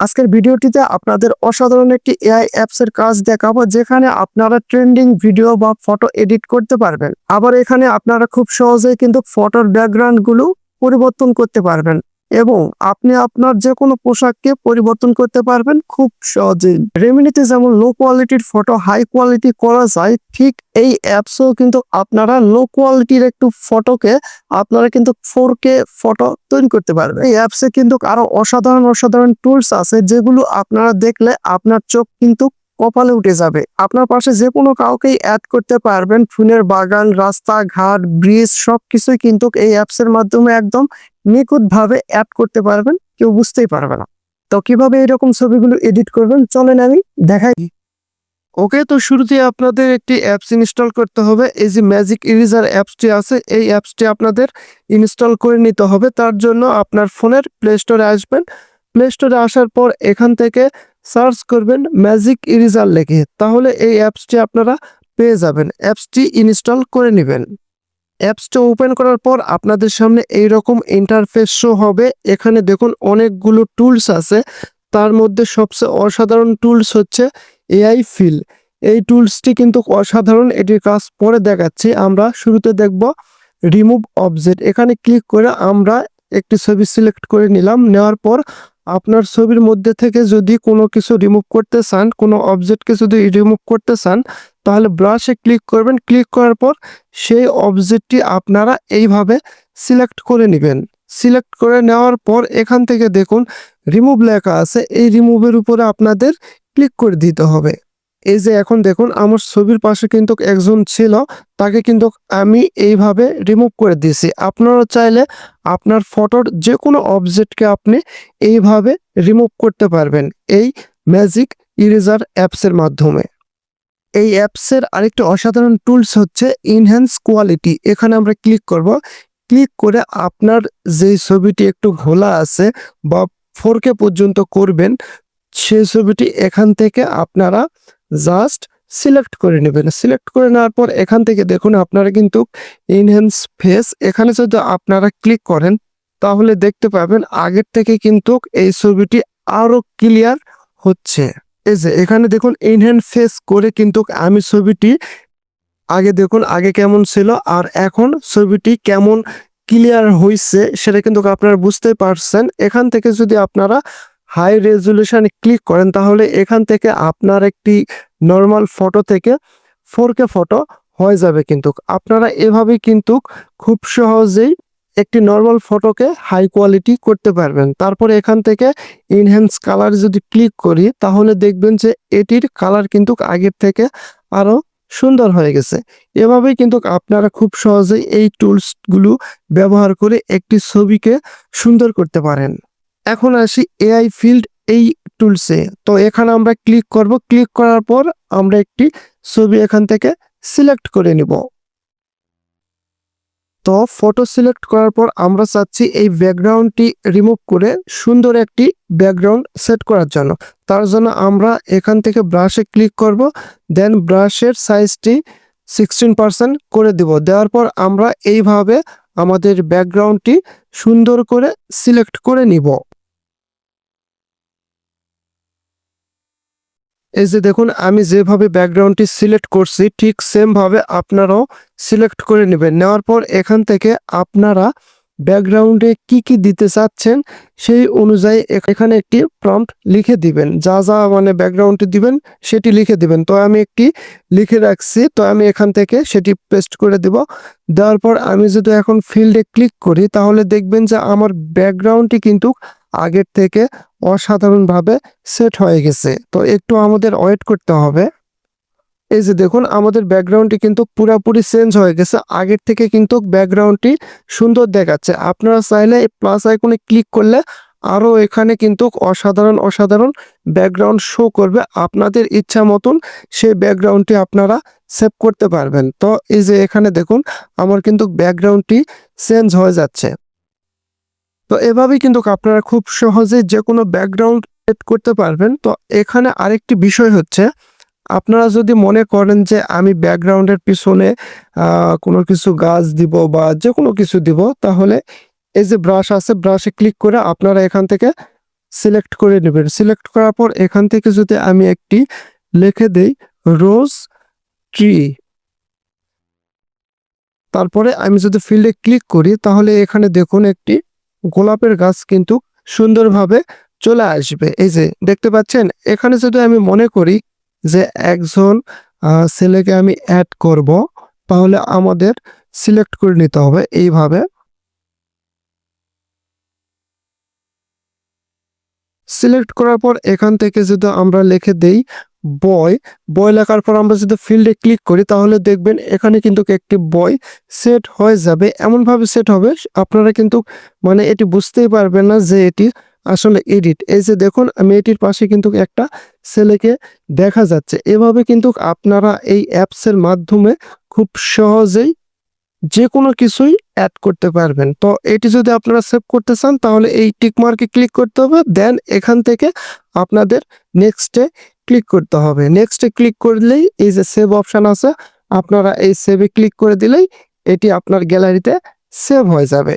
আজকের ভিডিওটিতে আপনাদের অসাধারণ একটি এআই অ্যাপস এর কাজ দেখাবো, যেখানে আপনারা ট্রেন্ডিং ভিডিও বা ফটো এডিট করতে পারবেন। আবার এখানে আপনারা খুব সহজেই কিন্তু ফটোর ব্যাকগ্রাউন্ডগুলো পরিবর্তন করতে পারবেন। এবং আপনি আপনার যে কোনো পোশাককে পরিবর্তন করতে পারবেন খুব সহজেই রেমিনিতে যেমন লো কোয়ালিটির ফটো হাই কোয়ালিটি করা যায়, ঠিক এই অ্যাপসও কিন্তু আপনারা লো কোয়ালিটির একটু ফটোকে আপনারা কিন্তু ফোর কে ফটো তৈরি করতে পারবেন। এই অ্যাপসে কিন্তু আরও অসাধারণ অসাধারণ টুলস আছে যেগুলো আপনারা দেখলে আপনার চোখ কিন্তু কপালে উঠে যাবে। আপনার পাশে যে কোনো কাউকেই অ্যাড করতে পারবেন। ফুলের বাগান রাস্তা ঘাট ব্রিজ সবকিছুই কিন্তু এই অ্যাপস এর মাধ্যমে একদম নিখুঁত ভাবে অ্যাড করতে পারবেন। কেউ বুঝতেই পারবে না। তো কীভাবে এরকম ছবিগুলো এডিট করবেন? চলেন আমি দেখাই। ওকে, তো শুরুতে আপনাদের একটি অ্যাপস ইনস্টল করতে হবে। এই যে ম্যাজিক ইরিজার অ্যাপসটি আছে, এই অ্যাপসটি আপনাদের ইনস্টল করে নিতে হবে। তার জন্য আপনার ফোনের প্লে স্টোরে আসবেন। প্লে স্টোরে আসার পর এখান থেকে সার্চ করবেন ম্যাজিক ইরেজার লেখে, তাহলে এই অ্যাপসটি আপনারা পেয়ে যাবেন। অ্যাপসটি ইনস্টল করে নেবেন। অ্যাপসটা ওপেন করার পর আপনাদের সামনে এই রকম ইন্টারফেস শো হবে। এখানে দেখুন অনেকগুলো টুলস আছে। তার মধ্যে সবচেয়ে অসাধারণ টুলস হচ্ছে এআই ফিল। এই টুলসটি কিন্তু অসাধারণ এটির কাজ পরে দেখাচ্ছি। আমরা শুরুতে দেখব রিমুভ অবজেক্ট। এখানে ক্লিক করে আমরা একটি ছবি সিলেক্ট করে নিলাম। নেওয়ার পর আপনার ছবির মধ্যে থেকে যদি কোনো কিছু রিমুভ করতে চান, কোনো অবজেক্টকে যদি রিমুভ করতে চান, তাহলে ব্রাশে ক্লিক করবেন। ক্লিক করার পর সেই অবজেক্টটি আপনারা এইভাবে সিলেক্ট করে নেবেন। সিলেক্ট করে নেওয়ার পর এখান থেকে দেখুন রিমুভ লেখা আছে। এই রিমুভের উপরে আপনাদের ক্লিক করে দিতে হবে। এই যে এখন দেখুন, আমার ছবির পাশে কিন্তু একজন ছিল, তাকে কিন্তু আমি এইভাবে রিমুভ করে দিয়েছি। আপনারা চাইলে আপনার ফটোর যে কোনো অবজেক্টকে আপনি এইভাবে রিমুভ করতে পারবেন এই ম্যাজিক ইরেজার অ্যাপসের মাধ্যমে। এই অ্যাপসের আরেকটি অসাধারণ টুলস হচ্ছে ইনহ্যান্স কোয়ালিটি এখানে আমরা ক্লিক করব। ক্লিক করে আপনার যে ছবিটি একটু ঘোলা আছে বা ফোর পর্যন্ত করবেন সেই ছবিটি এখান থেকে আপনারা জাস্ট সিলেক্ট করে নেবেন। সিলেক্ট করে নেওয়ার পর এখান থেকে দেখুন আপনারা কিন্তু ইনহ্যান্স ফেস এখানে যদি আপনারা ক্লিক করেন, তাহলে দেখতে পাবেন আগের থেকে কিন্তু এই ছবিটি আরও ক্লিয়ার হচ্ছে। এই যে, এখানে দেখুন ইনহ্যান্ড ফেস করে কিন্তু আমি ছবিটি আগে দেখুন, আগে কেমন ছিল আর এখন ছবিটি কেমন ক্লিয়ার হয়েছে সেটা কিন্তু আপনারা বুঝতে পারছেন। এখান থেকে যদি আপনারা হাই রেজলিউশনে ক্লিক করেন, তাহলে এখান থেকে আপনার একটি নর্মাল ফটো থেকে ফোর কে ফটো হয়ে যাবে কিন্তু। আপনারা এভাবে কিন্তু খুব সহজেই একটি নর্মাল ফটোকে হাই কোয়ালিটি করতে পারবেন। তারপরে এখান থেকে ইনহ্যান্স কালার যদি ক্লিক করি, তাহলে দেখবেন যে এটির কালার কিন্তু আগের থেকে আরও সুন্দর হয়ে গেছে। এভাবেই কিন্তু আপনারা খুব সহজেই এই টুলসগুলো ব্যবহার করে একটি ছবিকে সুন্দর করতে পারেন। এখন আসি এআই ফিল্ড এই টুলসে তো এখানে আমরা ক্লিক করব। ক্লিক করার পর আমরা একটি ছবি এখান থেকে সিলেক্ট করে নিব। তো ফটো সিলেক্ট করার পর আমরা চাচ্ছি এই ব্যাকগ্রাউন্ডটি রিমুভ করে সুন্দর একটি ব্যাকগ্রাউন্ড সেট করার জন্য। তার জন্য আমরা এখান থেকে ব্রাশে ক্লিক করব। দেন ব্রাশের সাইজটি সিক্সটিন পার্সেন্ট করে দেব। দেওয়ার পর আমরা এইভাবে আমাদের ব্যাকগ্রাউন্ডটি সুন্দর করে সিলেক্ট করে নিব। এই যে দেখুন, আমি যেভাবে ব্যাকগ্রাউন্ডটি সিলেক্ট করছি, ঠিক সেমভাবে আপনারাও সিলেক্ট করে নেবেন। নেওয়ার পর এখান থেকে আপনারা ব্যাকগ্রাউন্ডে কি কি দিতে চাচ্ছেন, সেই অনুযায়ী এখানে একটি প্রম্পট লিখে দিবেন। যা যা মানে ব্যাকগ্রাউন্ডে দিবেন, সেটি লিখে দিবেন। তো আমি একটি লিখে রাখছি, তো আমি এখান থেকে সেটি পেস্ট করে দিব। দেওয়ার পর আমি যদি এখন ফিল্ডে ক্লিক করি, তাহলে দেখবেন যে আমার ব্যাকগ্রাউন্ডটি কিন্তু আগের থেকে অসাধারণভাবে সেট হয়ে গেছে। তো একটু আমাদের ওয়েট করতে হবে। এই যে দেখুন, আমাদের ব্যাকগ্রাউন্ডটি কিন্তু পুরাপুরি চেঞ্জ হয়ে গেছে। আগের থেকে কিন্তু ব্যাকগ্রাউন্ডটি সুন্দর দেখাচ্ছে। আপনারা চাইলে প্লাস আইকনে ক্লিক করলে আরও এখানে কিন্তু অসাধারণ অসাধারণ ব্যাকগ্রাউন্ড শো করবে। আপনাদের ইচ্ছা মতন সেই ব্যাকগ্রাউন্ডটি আপনারা সেভ করতে পারবেন। তো এই যে এখানে দেখুন, আমার কিন্তু ব্যাকগ্রাউন্ডটি চেঞ্জ হয়ে যাচ্ছে। তো এভাবেই কিন্তু আপনারা খুব সহজে যে কোনো ব্যাকগ্রাউন্ড সেট করতে পারবেন। তো এখানে আরেকটি বিষয় হচ্ছে, আপনারা যদি মনে করেন যে আমি ব্যাকগ্রাউন্ডের পিছনে কোনো কিছু গাছ দিব বা যে কোনো কিছু দিব, তাহলে এই যে ব্রাশ আছে ব্রাশে ক্লিক করে আপনারা এখান থেকে সিলেক্ট করে নেবেন। সিলেক্ট করার পর এখান থেকে যদি আমি একটি লিখে দেই রোজ ট্রি তারপরে আমি যদি ফিল্ডে ক্লিক করি, তাহলে এখানে দেখুন একটি গোলাপের গাছ কিন্তু সুন্দরভাবে চলে আসবে। এই যে দেখতে পাচ্ছেন, এখানে যদি আমি মনে করি যে একজন ছেলেকে আমি অ্যাড করব, তাহলে আমাদের সিলেক্ট করে নিতে হবে। এইভাবে সিলেক্ট করার পর এখান থেকে যদি আমরা লিখে দেই বয় বয় লেখার পর আমরা যদি ফিল্ডে ক্লিক করি, তাহলে দেখবেন এখানে কিন্তু একটি বয় সেট হয়ে যাবে। এমনভাবে সেট হবে, আপনারা কিন্তু মানে এটি বুঝতেই পারবেন না যে এটি আসলে এডিট এই যে দেখুন, আমি এটির পাশে কিন্তু একটা ছেলেকে দেখা যাচ্ছে। এভাবে কিন্তু আপনারা এই অ্যাপসের মাধ্যমে খুব সহজেই যে কোনো কিছুই অ্যাড করতে পারবেন। তো এটি যদি আপনারা সেভ করতে চান, তাহলে এই টিকমার্কে ক্লিক করতে হবে দেন এখান থেকে আপনাদের নেক্সটে ক্লিক করতে হবে। নেক্সটে ক্লিক করলেই এই যে সেভ অপশান আছে, আপনারা এই সেভে ক্লিক করে দিলেই এটি আপনার গ্যালারিতে সেভ হয়ে যাবে।